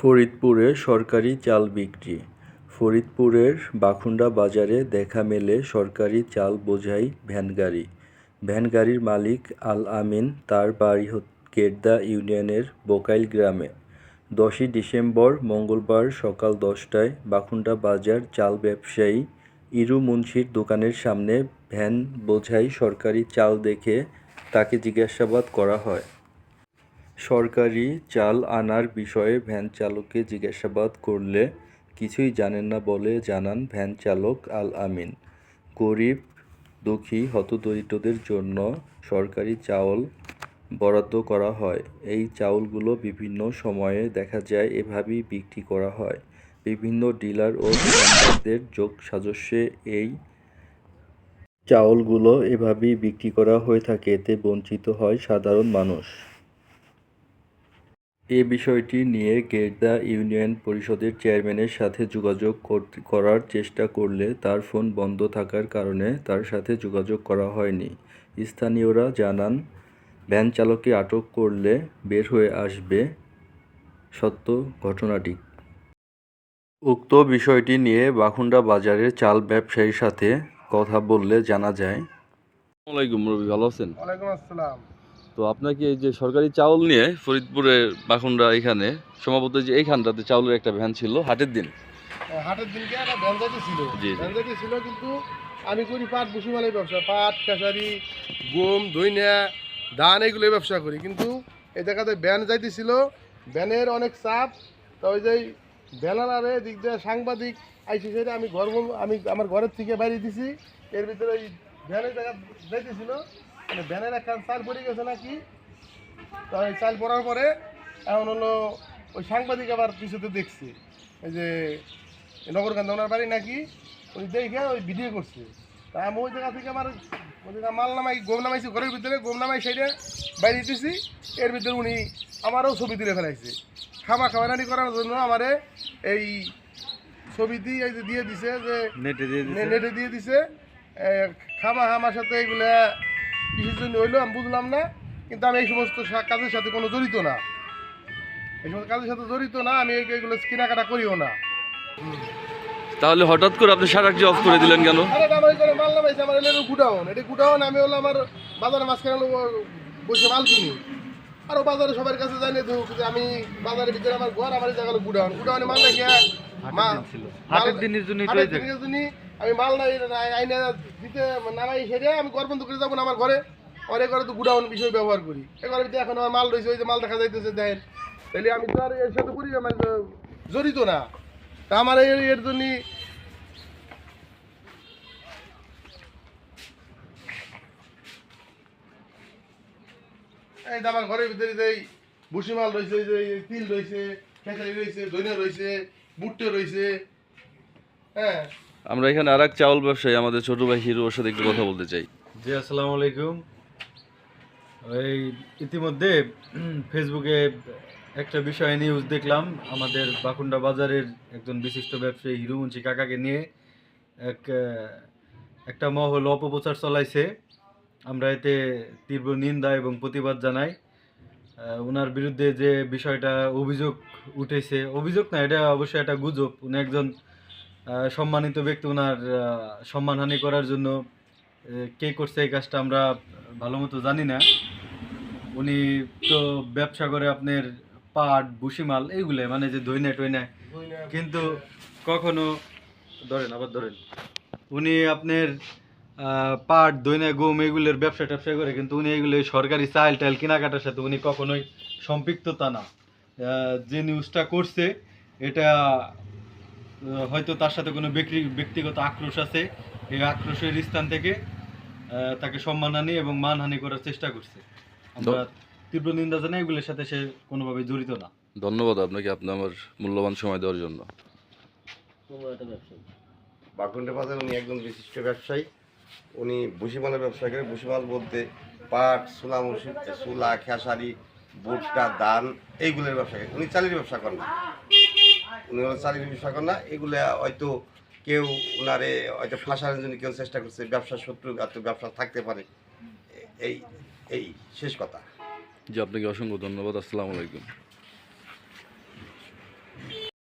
ফরিদপুরে সরকারি চাল বিক্রি। ফরিদপুরের বাখুন্ডা বাজারে দেখা মেলে সরকারি চাল বোঝাই ভ্যানগাড়ি ভ্যানগাড়ির মালিক আল আমিন তার বাড়ি কেরদা ইউনিয়নের বোকাইল গ্রামে। দশই ডিসেম্বর মঙ্গলবার সকাল দশটায় বাখুন্ডা বাজার চাল ব্যবসায়ী ইরু মুন্সির দোকানের সামনে ভ্যান বোঝাই সরকারি চাল দেখে তাকে জিজ্ঞাসাবাদ করা হয়। সরকারি চাল আনার বিষয়ে ভ্যান চালককে জিজ্ঞাসাবাদ করলে কিছুই জানেন না বলে জানান ভ্যান চালক আল আমিন। গরিব, দুঃখী, হতদরিদ্রদের জন্য সরকারি চাউল বরাদ্দ করা হয়। এই চাউলগুলো বিভিন্ন সময়ে দেখা যায়, এভাবেই বিক্রি করা হয়। বিভিন্ন ডিলার ও দোকানদারদের যোগ সাজস্যে এই চাউলগুলো এভাবেই বিক্রি করা হয়ে থাকে। এতে বঞ্চিত হয় সাধারণ মানুষ। এ বিষয়টি নিয়ে গেরদা ইউনিয়ন পরিষদের চেয়ারম্যানের সাথে যোগাযোগ কর- করার চেষ্টা করলে তার ফোন বন্ধ থাকার কারণে তার সাথে যোগাযোগ করা হয়নি। স্থানীয়রা জানান ভ্যান চালককে আটক করলে বের হয়ে আসবে সত্য ঘটনাটি। উক্ত বিষয়টি নিয়ে বাখুন্ডা বাজারের চাল ব্যবসায়ীর সাথে কথা বললে জানা যায়। আসসালামাইকুম রবি ভালো আছেন? ওয়ালাইকুম আসসালাম। তো আপনাকে এই যে সরকারি চাউল নিয়ে ফরিদপুরের বাখুন্ডা এখানে সম্ভবত যে এইখানটাতে চাউলের একটা ভ্যান ছিল হাটের দিন। হাটের দিনকে একটা ছিল। ছিল কিন্তু আমি করি পাট বসুমালের ব্যবসা পাট খেসারি গম ধান এগুলো ব্যবসা করি। কিন্তু এই জায়গাতে ব্যান যাইতেছিল ব্যানের অনেক চাপ তো ওই যে দিক দিয়ে সাংবাদিক আইসি সেটা আমি ঘর আমি আমার ঘরের থেকে বাইরে দিছি এর ভিতরে ওই ভ্যানের জায়গা যাইতেছিল মানে ভ্যানের একটা চাল পড়ে গেছে নাকি? তো এই চাল পড়ার পরে এখন হলো ওই সাংবাদিক আবার কিছুতে দেখছি। এই যে নগরকান্ত ওনার বাড়ি নাকি? উনি দেখে ওই ভিডিও করছে। তা আমি ওই জায়গা থেকে আমার ওই জায়গা মাল নামাই গম নামাইছি ঘরের ভিতরে গম নামাই সাইডে বাইরে দিতেছি এর ভিতরে উনি আমারও ছবি তুলে ফেলাইছে। খামা খাওয়ানি করার জন্য আমারে এই ছবি দিয়ে এই যে দিয়ে দিছে যে নেটে দিয়ে নে- নেটে দিয়ে দিছে। খামা আমার সাথে এগুলা কিসের জন্য হইল আমি বুঝলাম না কিন্তু আমি এই সমস্ত কাজের সাথে কোনো জড়িত না। এই সমস্ত কাজের সাথে জড়িত না আমি এই- এগুলো কেনাকাটা করিও না। তাহলে হঠাৎ করে আপনি সারাটি অফ করে দিলেন কেন? আরে এটা আমার এখানে মাল আমার এলো গুডাউন। এটা গুডাউন আমি হলো আমার বাজারে মাঝখানে বসে মাল কিনি। আরও বাজারে সবার কাছে জানিয়ে তো যে আমি বাজারের ভিতরে আমার ঘর আমার এই জায়গা গুডাউন। গুডাউনে মাল রেখে দিনের জন্যই আমি মাল নাই আইনে দিতে নামাই সেরে আমি ঘর বন্ধ করে যাব না আমার ঘরে। অনেক ঘরে তো গুডাউন বিষয় ব্যবহার করি। এ ভিতরে এখন আমার মাল রয়েছে, ওই যে মাল দেখা যাইতেছে, দেখেন। তাহলে আমি তো আর এর সাথে করি আমার জড়িত না। তা আমার এর জন্যই এই আমার ঘরের ভিতরে যে ভুসি মাল রয়েছে যে তিল রয়েছে খেসারি রয়েছে, ধনিয়া রয়েছে বুট্টে রয়েছে হ্যাঁ। আমরা এখানে আর এক চাউল ব্যবসায়ী, আমাদের ছোট ভাই হিরো ওর সাথে একটু কথা বলতে চাই। জি, আসসালামু আলাইকুম। এই ইতিমধ্যে ফেসবুকে একটা বিষয় নিউজ দেখলাম। আমাদের বাকুন্ডা বাজারের একজন বিশিষ্ট ব্যবসায়ী হিরুমুন্সি কাকাকে নিয়ে এক, একটা মহল অপপ্রচার চলাইছে। আমরা এতে তীব্র নিন্দা এবং প্রতিবাদ জানাই। ওনার বিরুদ্ধে যে বিষয়টা অভিযোগ উঠেছে, অভিযোগ না, এটা অবশ্যই একটা গুজব। উনি একজন সম্মানিত ব্যক্তি ওনার সম্মানহানি করার জন্য কে করছে এই কাজটা আমরা ভালো মতো জানি না। উনি তো ব্যবসা করে আপনার পাট বুসিমাল এইগুলো মানে যে দইনা টইনা। কিন্তু কখনো ধরেন আবার ধরেন উনি আপনার পাট দইনা গম এগুলোর ব্যবসা ট্যাবসা করে কিন্তু উনি এগুলো সরকারি চাল টাইল কেনাকাটার সাথে উনি কখনোই সম্পৃক্ততা না। যে নিউজটা করছে এটা হয়তো তার সাথে কোনো ব্যক্তি ব্যক্তিগত আক্রোশ আছে। এই আক্রোশের স্থান থেকে তাকে সম্মানহানি এবং মানহানি করার চেষ্টা করছে। আমরা তীব্র নিন্দা জানাই এগুলোর সাথে সে কোনোভাবে জড়িত না। ধন্যবাদ আপনাকে আপনি আমার মূল্যবান সময় দেওয়ার জন্য। বাকুন্ডে বাজার উনি একজন বিশিষ্ট ব্যবসায়ী। উনি ভুসিমালের ব্যবসা করে ভুসিমাল বলতে পাট সুলা মুসি সুলা খেসারি ভুট্টা ধান এইগুলোর ব্যবসা করে উনি চালের ব্যবসা করেন উনি হলো ব্যবসা করেন না। এগুলো হয়তো কেউ উনারে হয়তো ফাঁসানোর জন্য কেউ চেষ্টা করছে, ব্যবসা শত্রু এত ব্যবসা থাকতে পারে। এই এই শেষ কথা। যে আপনাকে অসংখ্য ধন্যবাদ। আসসালামু আলাইকুম।